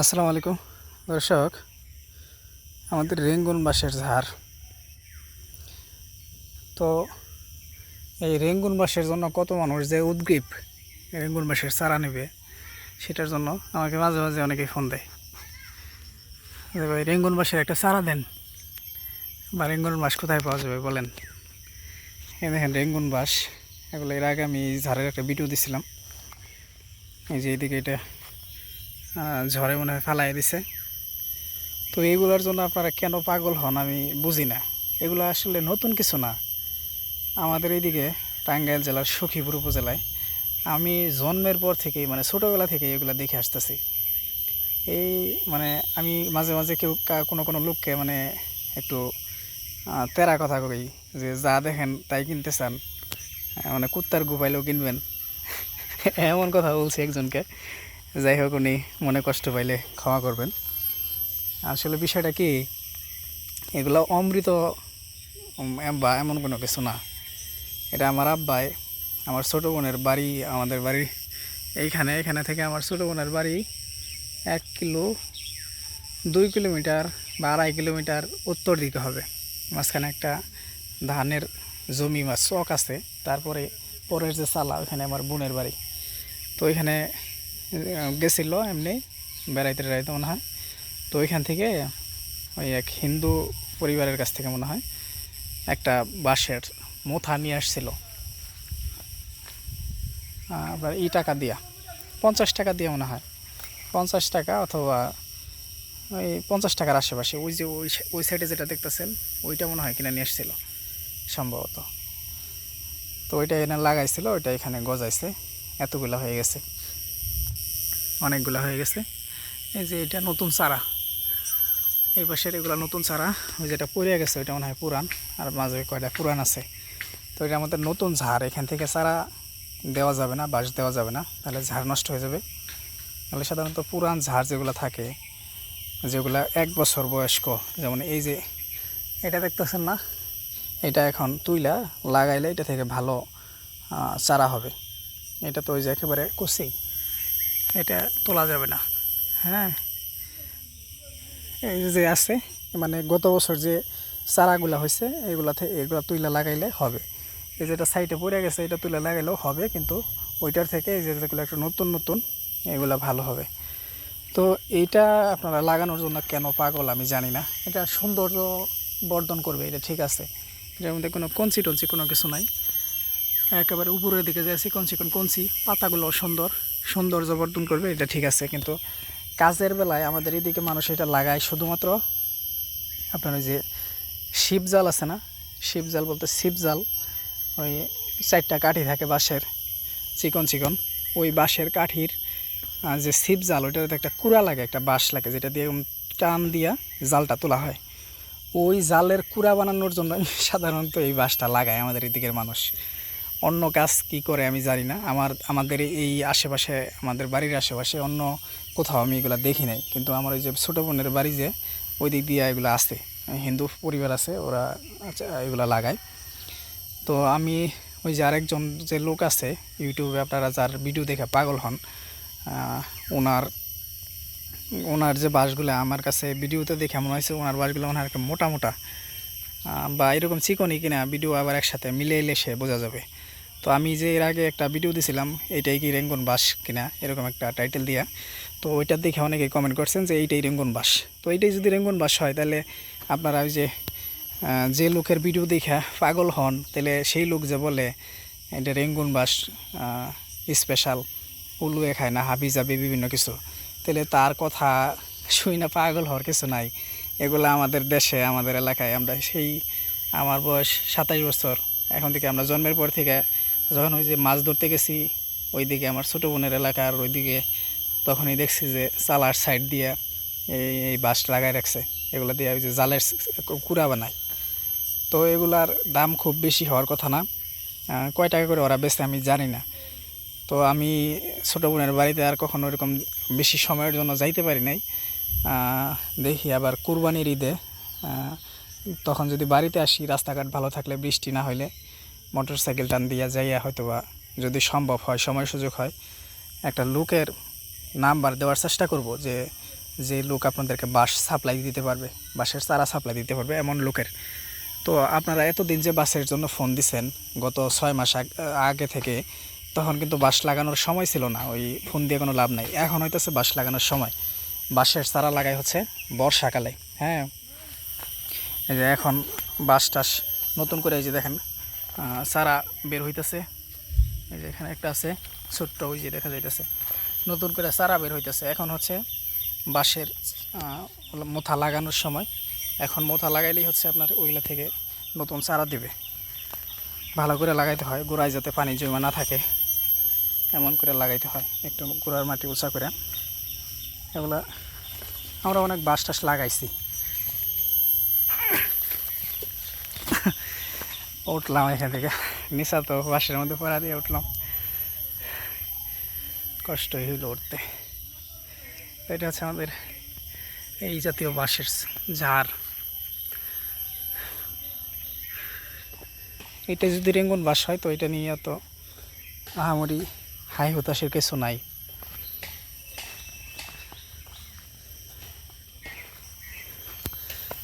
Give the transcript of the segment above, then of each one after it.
আসসালামু আলাইকুম। দর্শক, আমাদের রেঙ্গুন বাঁশের ঝাড়। তো এই রেঙ্গুন বাঁশের জন্য কত মানুষ যে উদ্গ্রীব রেঙ্গুন বাঁশের চারা নেবে, সেটার জন্য আমাকে মাঝে মাঝে অনেকেই ফোন দেয়। যে ভাই, রেঙ্গুন বাঁশের একটা চারা দেন বা রেঙ্গুন বাঁশ কোথায় পাওয়া যাবে বলেন। এই দেখেন রেঙ্গুন বাঁশ, এগুলো এর আগে আমি ঝাড়ের একটা ভিডিও দিছিলাম। এই যে এইদিকে এটা ঝড়ে মনে হয় ফালাই দিছে। তো এইগুলোর জন্য আপনারা কেন পাগল হন আমি বুঝি না। এগুলো আসলে নতুন কিছু না। আমাদের এইদিকে টাঙ্গাইল জেলার সখীপুর উপজেলায় আমি জন্মের পর থেকেই মানে ছোটোবেলা থেকে এগুলো দেখে আসতেছি। এই মানে আমি মাঝে মাঝে কেউ কোনো কোনো লোককে মানে একটু তেরা কথা কই যে যা দেখেন তাই কিনতে চান। মানে কুত্তার গুপাইলেও কিনবেন। এমন কথা বলছি একজনকে। যাই হোক, উনি মনে কষ্ট পাইলে ক্ষমা করবেন। আসলে বিষয়টা কি, এগুলো অমৃত বা এমন কোনো কিছু না। এটা আমার আব্বাই, আমার ছোটো বোনের বাড়ি, আমাদের বাড়ি এইখানে, এখানে থেকে আমার ছোটো বোনের বাড়ি এক কিলো, দুই কিলোমিটার বা আড়াই কিলোমিটার উত্তর দিকে হবে। মাঝখানে একটা ধানের জমি বা চক আছে, তারপরে পরের যে চালা, ওইখানে আমার বোনের বাড়ি। তো ওইখানে গেছিল এমনি বেড়াইতে বেড়াইতে মনে হয়। তো ওইখান থেকে ওই এক হিন্দু পরিবারের কাছ থেকে মনে হয় একটা বাঁশের মোথা নিয়ে আসছিল। আবার ই টাকা দিয়া, পঞ্চাশ টাকা দিয়ে মনে হয়। পঞ্চাশ টাকা অথবা ওই পঞ্চাশ টাকার আশেপাশে, ওই যে ওই ওই সাইডে যেটা দেখতেছেন, ওইটা মনে হয় কিনা নিয়ে আসছিল সম্ভবত। তো ওইটা এখানে লাগাইছিল, ওইটা এখানে গজাইছে, এতগুলা হয়ে গেছে। অনেকগুলো হয়ে গেছে। এই যে এটা নতুন চারা। এই পাশের এগুলো নতুন চারা, ওই যেটা পড়ে গেছে ওইটা মনে হয় পুরান, আর মাঝে কয়টা পুরান আছে। তো এটা আমাদের নতুন ঝাড়, এখান থেকে চারা দেওয়া যাবে না, বাঁশ দেওয়া যাবে না, তাহলে ঝাড় নষ্ট হয়ে যাবে। তাহলে সাধারণত পুরান ঝাড় যেগুলো থাকে, যেগুলো এক বছর বয়স্ক, যেমন এই যে এটা দেখতেছেন না? এটা এখন তুইলা লাগাইলে এটা থেকে ভালো চারা হবে। এটা তো ওই যে একেবারে কষি এটা তোলা যাবে না। হ্যাঁ। এই যে আছে মানে গত বছর যে চারাগুলা হয়েছে এইগুলা থেকে এগুলা তুইলা লাগাইলে হবে। এই যেটা সাইডে পড়ে গেছে, এটা তুলে লাগাইলেও হবে, কিন্তু ওইটার থেকে এই যেগুলো একটা নতুন নতুন, এগুলা ভালো হবে। তো এইটা আপনারা লাগানোর জন্য কেন পাগল আমি জানি না। এটা সৌন্দর্য বর্ধন করবে, এটা ঠিক আছে। এটার মধ্যে কোনো কঞ্চি টঞ্চি কোনো কিছু নাই। একেবারে উপরের দিকে যে চিকন চিকন কঞ্চি, পাতাগুলো সুন্দর সৌন্দর্য বর্ধন করবে, এটা ঠিক আছে। কিন্তু কাজের বেলায় আমাদের এদিকে মানুষ এটা লাগায় শুধুমাত্র আপনার ওই যে শিব জাল আছে না? শিব জাল বলতে শিব জাল, ওই চারটা কাঠি থাকে বাঁশের, চিকন চিকন। ওই বাঁশের কাঠির যে শিব জাল, ওইটাতে একটা কুড়া লাগে, একটা বাঁশ লাগে, যেটা দিয়ে টান দিয়া জালটা তোলা হয়। ওই জালের কুড়া বানানোর জন্য সাধারণত এই বাঁশটা লাগায় আমাদের এদিকের মানুষ। অন্য কাজ কি করে আমি জানি না। আমার আমাদের এই আশেপাশে আমাদের বাড়ির আশেপাশে অন্য কোথাও আমি এগুলো দেখি নাই। কিন্তু আমার ওই যে ছোটো বোনের বাড়ি যে ওই দিক দিয়ে এগুলো আসে হিন্দু পরিবার আছে ওরা আচ্ছা, এগুলো লাগায়। তো আমি ওই যে আরেকজন যে লোক আছে ইউটিউবে আপনারা যার ভিডিও দেখে পাগল হন ওনার ওনার যে বাসগুলো আমার কাছে ভিডিওতে দেখে মনে হয়েছে ওনার বাসগুলো হয় মোটা মোটা। বা এরকম চিকনই কিনা ভিডিও আবার একসাথে মিলে এলে সে বোঝা যাবে। তো আমি যে এর আগে একটা ভিডিও দিছিলাম, এইটাই কি রেঙ্গন বাস কিনা, এরকম একটা টাইটেল দিয়া। তো ওইটার দেখে অনেকে কমেন্ট করছেন যে এইটাই রেঙ্গন বাস তো এইটাই যদি রেঙ্গন বাস হয়, তাহলে আপনারা ওই যে যে লোকের ভিডিও দেখা পাগল হন, তাহলে সেই লোক যে বলে এটা রেঙ্গুন বাস স্পেশাল উলুয়ে খায় না, হাবি যাবি বিভিন্ন কিছু, তাহলে তার কথা শুই না পাগল হওয়ার কিছু নাই। এগুলো আমাদের দেশে, আমাদের এলাকায় আমরা সেই, আমার বয়স সাতাশ বছর, এখন থেকে আমরা জন্মের পর থেকে যখন ওই যে মাছ ধরতে গেছি, ওইদিকে আমার ছোটো বোনের এলাকার ওইদিকে তখনই দেখছি যে চালার সাইড দিয়ে এই এই বাঁশ লাগাই রাখছে। এগুলো দিয়ে ওই যে জালের কুড়া বানায়। তো এগুলার দাম খুব বেশি হওয়ার কথা না। কয় টাকা করে ওরা বেচে আমি জানি না। তো আমি ছোটো বোনের বাড়িতে আর কখনো এরকম বেশি সময়ের জন্য যাইতে পারি নাই। দেখি আবার কুরবানির ঈদে তখন যদি বাড়িতে আসি, রাস্তাঘাট ভালো থাকলে বৃষ্টি না হইলে। মোটর সাইকেল টান দিয়া যাইয়া হয়তো বা যদি সম্ভব হয়, সময় সুযোগ হয়, একটা লোকের নাম্বার দেওয়ার চেষ্টা করব যে যে লোক আপনাদেরকে বাস সাপ্লাই দিতে পারবে, বাসের চারা সাপ্লাই দিতে পারবে এমন লোকের। তো আপনারা এতদিন যে বাসের জন্য ফোন দিছেন, গত ছয় মাস আগ- থেকে, তখন কিন্তু বাস লাগানোর সময় ছিল না, ওই ফোন দিয়ে কোনো লাভ নাই। এখন হইতেছে বাস লাগানোর সময়। বাঁশের চারা লাগাই হচ্ছে বর্ষাকালে হ্যাঁ? এই যে এখন বাস টাস নতুন করে এই যে দেখেন চারা বের হইতেছে। এই যে এখানে একটা আছে, ছোট্ট ওই যে দেখা যাইতেছে। নতুন করে চারা বের হইতেছে। এখন হচ্ছে বাঁশের মোথা লাগানোর সময়। এখন মোথা লাগাইলেই হচ্ছে আপনার ওইগুলা থেকে নতুন চারা দিবে। ভালো করে লাগাইতে হয়, গোড়ায় যাতে পানি জমা না থাকে। এমন করে লাগাইতে হয়, একটু গোড়ার মাটি উঁচা করে। এগুলা আমরা অনেক বাঁশ টাস লাগাইছি। উঠলাম এখান থেকে। নিশা তো বাসের মধ্যে পড়া দিয়ে উঠলাম। কষ্টই হইল উঠতে। এটা হচ্ছে আমাদের এই জাতীয় বাঁশের ঝাড়। এটা যদি রেঙ্গুন বাস হয় তো এটা নিয়ে তো আহামরি হাই হতাশের কিছু নাই।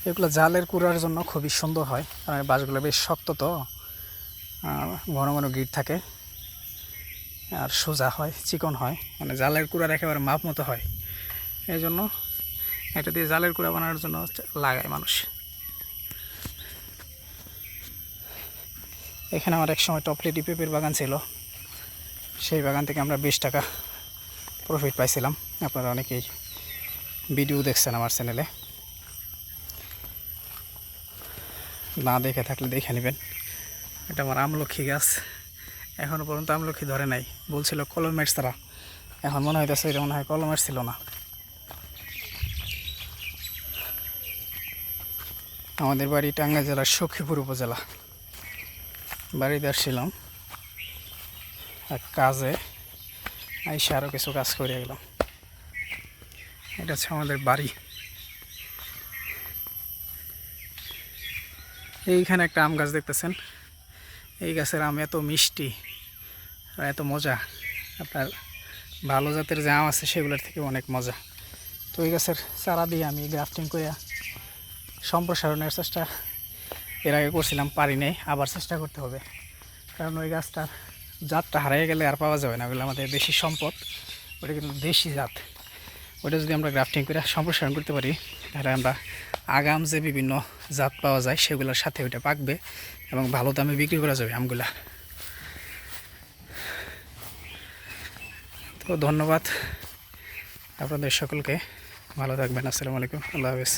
এগুলো জালের কুড়ার জন্য খুবই সুন্দর হয়। কারণ বাঁশগুলো বেশ শক্ত তো। ঘন ঘন গিট থাকে। আর সোজা হয়, চিকন হয়। মানে জালের কুড়ার একেবারে মাপ মতো হয়। এই জন্য এটা দিয়ে জালের কুড়া বানানোর জন্য লাগায় মানুষ। এখানে আমার এক সময় টপলেটি পেঁপের বাগান ছিল। সেই বাগান থেকে আমরা বিশ টাকা প্রফিট পাইছিলাম। আপনারা অনেকেই ভিডিও দেখছেন আমার চ্যানেলে না দেখে থাকলে দেখে নেবেন। এটা আমার আমলক্ষী গাছ। এখনও পর্যন্ত আমলক্ষী ধরে নাই। বলছিল কলমের ছাড়া এখন মনে হইতেছে এটা মনে হয় কলমের ছিল না। আমাদের বাড়ি টাঙ্গা জেলার সখীপুর উপজেলা। বাড়িতে আসছিলাম। কাজে আইসা আরও কিছু কাজ করে গেলাম। এটা হচ্ছে আমাদের বাড়ি। এইখানে একটা আম গাছ দেখতেছেন। এই গাছের আম এত মিষ্টি এত মজা। আপনার ভালো জাতের যে আম আছে সেগুলোর থেকে অনেক মজা। তো এই গাছের চারা দিয়ে আমি গ্রাফটিং করে সম্প্রসারণের চেষ্টা এর আগে করছিলাম, পারি নাই, আবার চেষ্টা করতে হবে। কারণ ওই গাছটার জাতটা হারিয়ে গেলে আর পাওয়া যাবে না, ওগুলো আমাদের দেশি সম্পদ, ওটা কিন্তু দেশি জাত। ওটা যদি আমরা গ্রাফটিং করে সম্প্রসারণ করতে পারি, তাহলে আমরা আগাম যে বিভিন্ন জাত পাওয়া যায়, সেগুলোর সাথে ওইটা পাকবে এবং ভালো দামে বিক্রি করা যাবে আমগুলা। তো ধন্যবাদ। আপনাদের সকলকে ভালো থাকবেন। আসসালামু আলাইকুম। আল্লাহ হাফেজ।